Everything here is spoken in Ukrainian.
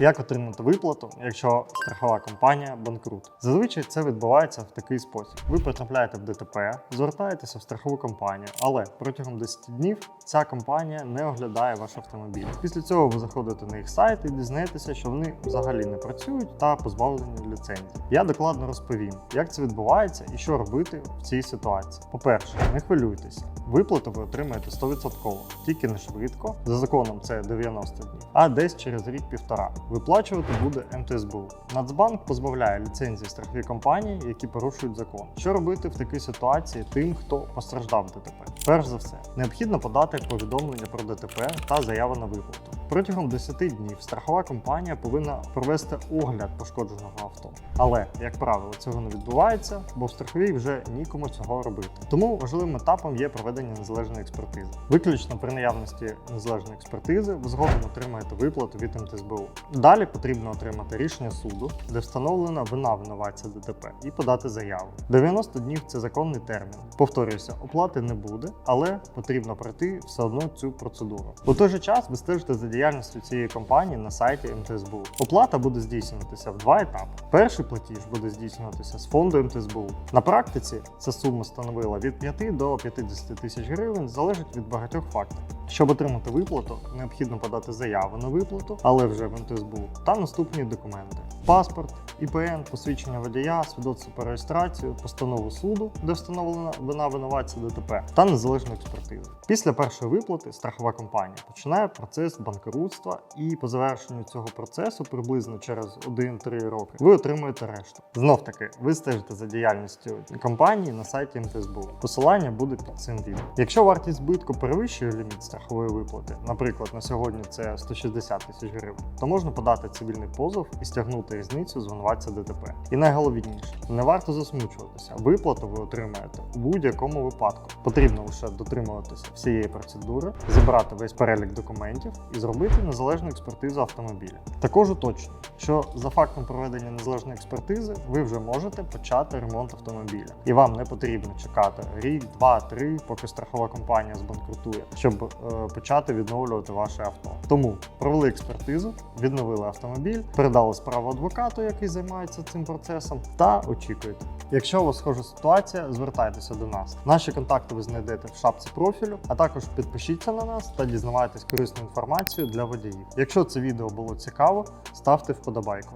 Як отримати виплату, якщо страхова компанія банкрут? Зазвичай це відбувається в такий спосіб: ви потрапляєте в ДТП, звертаєтеся в страхову компанію, але протягом 10 днів ця компанія не оглядає ваш автомобіль. Після цього ви заходите на їх сайт і дізнаєтеся, що вони взагалі не працюють та позбавлені ліцензії. Я докладно розповім, як це відбувається і що робити в цій ситуації. По-перше, не хвилюйтеся. Виплату ви отримаєте 100%, тільки не швидко. За законом це 90 днів, а десь через рік-півтора. Виплачувати буде МТСБУ. Нацбанк позбавляє ліцензії страхові компанії, які порушують закон. Що робити в такій ситуації тим, хто постраждав ДТП? Перш за все, необхідно подати повідомлення про ДТП та заяву на виплату. Протягом 10 днів страхова компанія повинна провести огляд пошкодженого авто. Але, як правило, цього не відбувається, бо в страховій вже нікому цього робити. Тому важливим етапом є проведення незалежної експертизи. Виключно при наявності незалежної експертизи ви згодом отримаєте виплату від МТСБУ. Далі потрібно отримати рішення суду, де встановлена вина винуватця ДТП, і подати заяву. 90 днів це законний термін. Повторююся, оплати не буде, але потрібно пройти все одно цю процедуру. У той же час ви стежите за діяльністю цієї компанії на сайті МТСБУ. Оплата буде здійснюватися в два етапи. Перший платіж буде здійснюватися з фонду МТСБУ. На практиці ця сума становила від 5 до 50 тисяч гривень, залежить від багатьох факторів. Щоб отримати виплату, необхідно подати заяву на виплату, але вже в МТСБУ, та наступні документи: паспорт, ІПН, посвідчення водія, свідоцтво про реєстрацію, постанову суду, де встановлена вина винуватця ДТП, та незалежну експертизу. Після першої виплати страхова компанія починає процес банкрутства, і по завершенню цього процесу, приблизно через 1-3 роки, ви отримуєте решту. Знов таки, ви стежите за діяльністю компанії на сайті МТСБУ. Посилання буде під цим відео. Якщо вартість збитку перевищує ліміт страхової виплати, наприклад, на сьогодні це 160 тисяч гривень, то можна подати цивільний позов і стягнути різницю з ДТП. І найголовніше, не варто засмучуватися. Виплату ви отримаєте у будь-якому випадку. Потрібно лише дотримуватися всієї процедури, зібрати весь перелік документів і зробити незалежну експертизу автомобіля. Також уточнюю, що за фактом проведення незалежної експертизи ви вже можете почати ремонт автомобіля, і вам не потрібно чекати рік, два, три, поки страхова компанія збанкрутує, щоб е, почати відновлювати ваше авто. Тому провели експертизу, відновили автомобіль, передали справу адвокату, який займається цим процесом, та очікуєте. Якщо у вас схожа ситуація, звертайтеся до нас. Наші контакти ви знайдете в шапці профілю, а також підпишіться на нас та дізнавайтесь корисну інформацію для водіїв. Якщо це відео було цікаво, ставте вподобайку.